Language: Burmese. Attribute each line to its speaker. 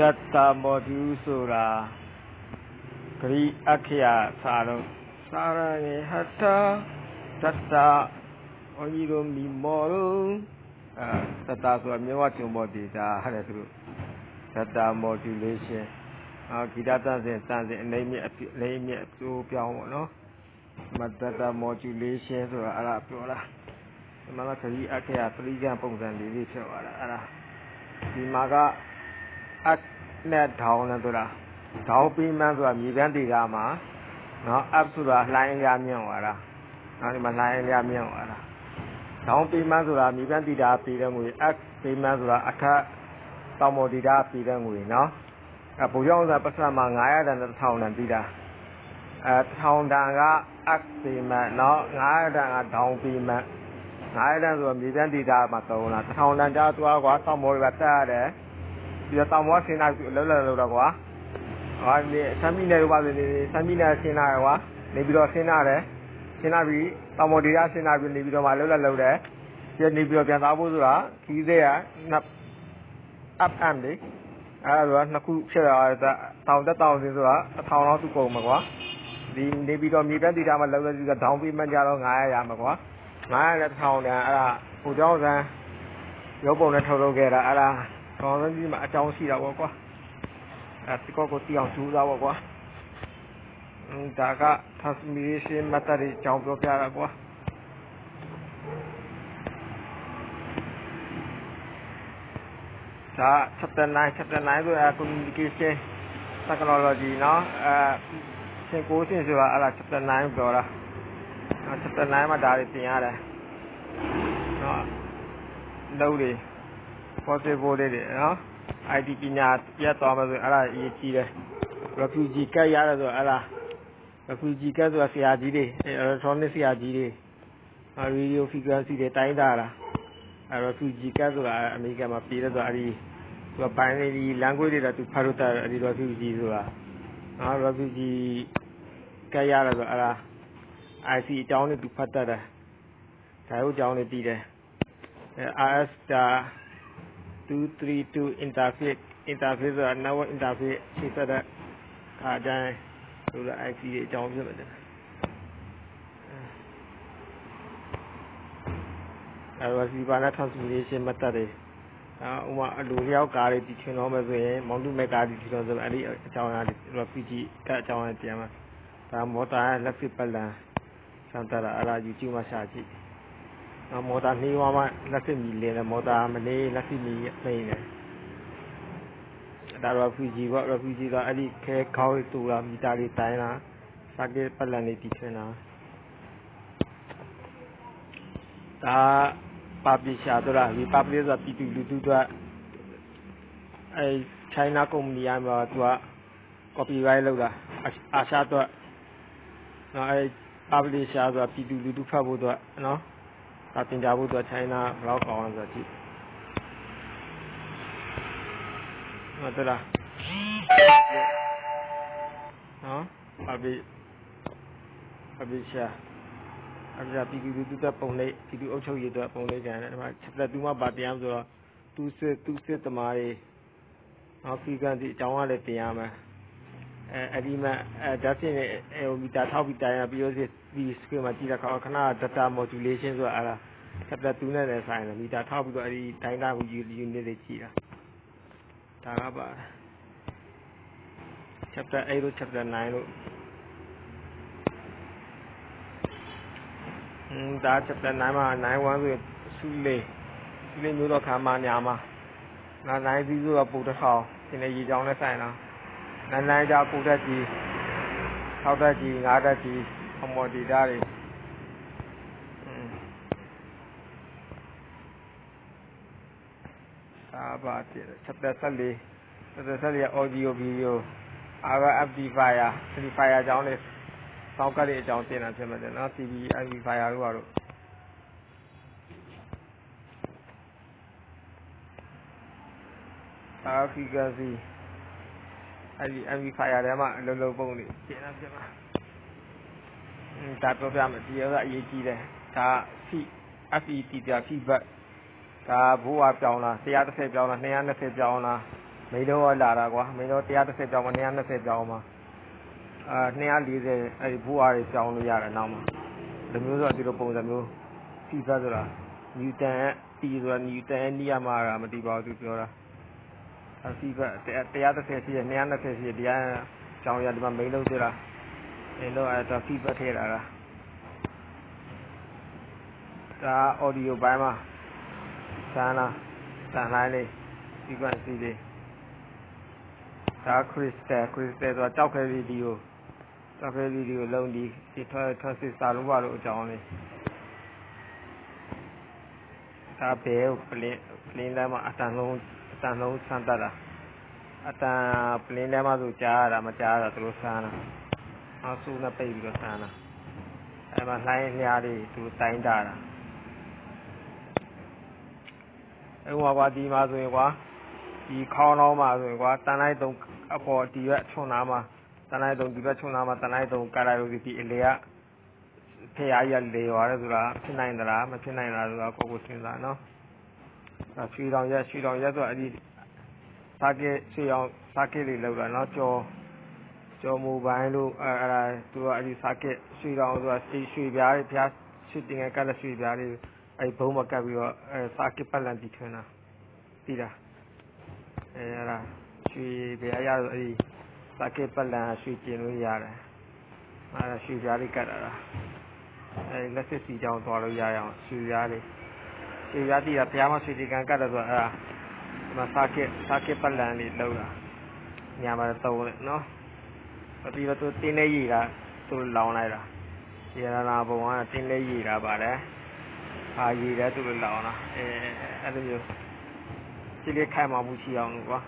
Speaker 1: တတ္တမောတုဆိုတာဂရိအခရာစာတော့စာရဏေဟတ္တတတ္တဘုန်းကြီးတို့မိမောတို့အဲတတ္တဆိုတာမြေဝကျုံမောဒေတာဟာတဲ့သူတို့တတ္တမောတူလေးရှင်အာဂီတတန်စဉ်တန်စဉ်အနေမြင့်အလေးမြင့်အကျိုးပြောင်းပေါ့နော်မတတ္တမောတူလေးရှင်ဆိုတာအဲ့ဒါပြောတာဒီမှာကဂရိအခရာပရိကံပုံစံလေးလေးဖြစ်သွားတာအဲ့ဒါဒီမှာက အနဲ့ထောင်းနဲ့ဆိုတာဒေါင်းပြီးမှန်းဆိုတာမြေပြန်တေတာမှာနော်အပ်ဆိုတာလှိုင်းရမြင့်သွားတာနော်ဒီမှာလှိုင်းရမြင့်သွားတာဒေါင်းပြီးမှန်းဆိုတာမြေပြန်တေတာပြီးတဲ့ငွေအပ်ပြီးမှန်းဆိုတာအခက်တောင်မော်တေတာပြီးတဲ့ငွေနော်အဲဘုရားဥစ္စာပတ်စံမှာ900တန်နဲ့1000တန်ပြီးတာအဲ1000တန်ကအပ်ပြီးမှန်းနော်900တန်ကဒေါင်းပြီးမှန်း900တန်ဆိုတာမြေပြန်တေတာမှာသုံးလား1000တန်ကြာသွားကွာတောင်မော်တွေကတက်ရတယ် ပြီးတော့တောင်ပေါ်ဆင်းလာပြီးအလုံးလုံးတော့ကွာဟာဒီဆမ်းမိနယ်ဘာလဲဆမ်းမိနယ်ဆင်းလာကွာနေပြီးတော့ဆင်းလာတယ်ဆင်းလာပြီးတောင်ပေါ်ဒေသဆင်းလာပြီးနေပြီးတော့မှလုံးလုံးလုံးတယ်ပြီးနေပြီးတော့ပြန်သွားဖို့ဆိုတာခီးသေးရနှစ် up and လေအဲ့ဒါကနှစ်ခုဖြစ်တာတောင်တက်တောင်စင်းဆိုတာအထောင်လောက်သူ့ကုန်မှာကွာဒီနေပြီးတော့မြေပြတ်ဒေသမှာလုံးလုံးပြီးတော့ဒေါင်းပြီးမှကြတော့900ရမှာကွာ900နဲ့1000တန်အဲ့ဒါဟိုเจ้าဆန်းရုပ်ပုံနဲ့ထုတ်လုပ်ခဲ့တာအဲ့ဒါ ကောင်းစမ်းကြီးမှာအကြောင်းရှိတာပေါ့ကွာအဲဒီကောကိုတီအောင်ကျူးသားပေါ့ကွာဒါက transmission method တွေအကြောင်းပြောပြတာကွာဒါ chapter 9 chapter 9ဆိုတာ communication technology เนาะအဲသင်ကိုးစင်ဆိုတာအဲ့ဒါ chapter 9ပြောတာ chapter 9မှာဒါတွေသင်ရတယ်เนาะလုံးတွေ possible လေးတွေနော် IT ပညာပြတ်သွားမှဆိုအဲ့ဒါအရေးကြီးတယ် refugee ကတ်ရတယ်ဆိုအဲ့ဒါ refugee ကတ်ဆိုတာဆရာကြီးတွေ electronic ဆရာကြီးတွေ radio frequency တွေတိုင်းတာလားအဲ့ refugee ကတ်ဆိုတာအမေရိကန်မှာပြည်တယ်ဆိုအဲ့ဒီသူက binary language တွေတော့သူဖတ်လို့တာအဲ့ဒီ refugee ဆိုတာနော် refugee ကတ်ရတယ်ဆိုအဲ့ဒါ IC အကြောင်းတွေသူဖတ်တတ်တယ်ဒါရုပ်အကြောင်းတွေပြီးတယ် RS တာ 232 interface interface ဆိုတာ network interface ချိတ်ဆက်တဲ့ခါတိုင်းဆိုတော့ IC တွေအကြောင်းဖြစ်မှာတယ်အဲဒါစီပါနာ transmission method တွေအဲဥမာအလိုလျောက်ကားတွေတည်ထွင်တော့မယ်ဆိုရင်မောင်တုမဲ့ကားတည်ထွင်တော့ဆိုအဲ့ဒီအကြောင်းအရာတွေ RPG ကအကြောင်းအရာပြန်မှာဒါမော်တာလက်စစ်ပလန်စံတရာအဲ့ဒါ YouTube မှာရှာကြည့် မော်တာနှီးဝါမှလက်စစ်မီလင်းတယ်မော်တာမနေလက်စစ်မီနှိမ့်တယ်ဒါတော့ refugee ပေါ့ refugee ကအဲ့ဒီခဲခေါင်းတူတာမီတာတွေတိုင်းတာစာကေပလန်တွေတည်ထွင်တာဒါပါပလီရှာတို့လားဒီပါပလီဆိုတာပြည်သူလူထုတို့အဲ China ကုမ္ပဏီအမှာသူက copyright လုပ်တာအာရှတို့နော်အဲပါပလီရှာဆိုတာပြည်သူလူထုဖတ်ဖို့တို့နော် ဒါတင်ကြဖို့အတွက် China ဘယ်လောက်ကောင်းလဲဆိုတော့ကြည့်ဟုတ်တယ်လားနော်အဘိအဘိရှာအဘိရှာပြည်သူလူထုပုံလေးပြည်သူအုပ်ချုပ်ရေးအတွက်ပုံလေးကြတယ်ဒီမှာချက်သက်သူမှပါတရားဆိုတော့သူစစ်သူစစ်သမားတွေနော်ဖီကန်စီအကြောင်းကလည်းတင်ရမယ် အဲအဲ့ဒီမှာအဲဓာတ်ဖြစ်နေအဲမီတာထောက်ပြီးတိုင်းရပြီးတော့ဒီစကရင်းမှာကြည့်တဲ့အခါခဏ data modulation ဆိုတာအဲ့ဒါ chapter 2နဲ့လည်းဆိုင်တယ်မီတာထောက်ပြီးတော့အဲ့ဒီတိုင်းတာကို unit တွေကြည့်တာဒါကပါ chapter 8လို့ chapter 9လို့อืมဒါ chapter 9မှာ91ဆိုစုလေးစုလေးမျိုးတော့ခါမညာမှာနာ9စီးဆိုတော့ပူတစ်ထောင်ဒီနေ့ရေချောင်းနဲ့ဆိုင်တာ နိုင်နိုင်ကြပူတက်ကြီးထောက်တက်ကြီးငါးတက်ကြီးအမော်ဒီတာတွေဒါပါချက်သက်ဆက်လေးချက်သက်ဆက်လေး audio video RF amplifier amplifier အကြောင်းလေးစောင်းကလေးအကြောင်းတင်တာဖြစ်မှာတယ်နော် TV amplifier တို့ပါတော့အာ frequency အဲ့ဒီ amplifier ထဲမှာအလုံးလုံးပုံလေးတင်တာဖြစ်မှာဒါပြောပြမယ်ဒီကအရေးကြီးတယ်ဒါ FET ပြ feedback ဒါဘိုးကပြောင်းလား130ပြောင်းလား220ပြောင်းလားမိန်တော့လာတာကွာမိန်တော့130ကြောင်းမှ220ကြောင်းမှအာ240အဲ့ဒီဘူအားတွေကြောင်းလို့ရတယ်နောက်မှာဒီမျိုးဆိုဒီလိုပုံစံမျိုးဖီဖတ်ဆိုတာနျူတန်ရဲ့တီဆိုတာနျူတန်ရဲ့နီးရမှာတာမတီးပါဘူးသူပြောတာ အဖီဖတ်130ရှိရ220ရှိရတရားကြောင်းရဒီမှာမိန်လို့ဆိုတာမိန်တော့အဲ့တော့ဖီဖတ်ထည့်တာလားဒါ audio ဘိုင်းမှာစမ်းလားစမ်းလိုက်လေ frequency လေးဒါ crystal crystal ဆိုတာကြောက်ခဲဗီဒီယိုကြောက်ခဲဗီဒီယိုလုံးဒီဒီထွက်ထွက်စစ်စာလုံးပါလို့အကြောင်းလေးဒါဘယ်ပလင်းပလင်းထဲမှာအတန်လုံးအ တန်လုံးဆန်းတတ်တာအတန်ပလင်းထဲမှာဆိုကြားရတာမကြားရတာသူတို့ဆန်းတာအောက်ဆူနဲ့ပိတ်ပြီးတော့ဆန်းတာအဲ့မှာလှိုင်းလျားတွေသူတိုင်းတာတာအဲ့ဟိုကွာဒီမှာဆိုရင်ကွာဒီခေါင်းတော်မှာဆိုရင်ကွာတန်လိုက်တုံအပေါ်ဒီဘက်ချွန်နာမှာတန်လိုက်တုံဒီဘက်ချွန်နာမှာတန်လိုက်တုံကလာလို့ဒီအလေကဖျားရလေရတယ်ဆိုတာဖြစ်နိုင်သလားမဖြစ်နိုင်လားဆိုတာကိုကိုစဉ်းစားနော်အဲ ရွှေတောင်ရက်ရွှေတောင်ရက်ဆိုအဲ့ဒီစာကေရွှေအောင်စာကေတွေလောက်တာနော်ကြော်ကျော်မူပိုင်းလို့အဲအဲ့ဒါသူကအဲ့ဒီစာကက်ရွှေတောင်ဆိုတာရွှေပြားတွေဖျားရွှေတင်ငယ်ကတ်တဲ့ရွှေပြားတွေအဲ့ဘုံမကပ်ပြီးတော့အဲစာကစ်ပတ်လန်တီထွင်းတာသိလားအဲအဲ့ဒါရွှေပြားရဆိုအဲ့ဒီစာကစ်ပတ်လန်ရွှေကျင်လို့ရတယ်အဲ့ဒါရွှေပြားလေးကတ်တာလားအဲလက်စစ်စီကြောင်းသွားလို့ရရအောင်ရွှေပြားလေး ရွှေပြားတီးတာဘုရားမရွှေတင်ငယ်ကတ်တယ်ဆိုတာအဲ့ဒါဒီမှာစာကစ်စာကစ်ပတ်လန်လေးလောက်တာညာမှာသုံးတယ်နော်ပြီးတော့သူတင်းလေးရည်တာသူလောင်းလိုက်တာရတနာဘုံကတင်းလေးရည်တာပါတယ်အာရည်တယ်သူလောင်းတာအဲအဲ့လိုမျိုးစိတ်လေးခိုင်မာမှုရှိအောင်လို့ကွာ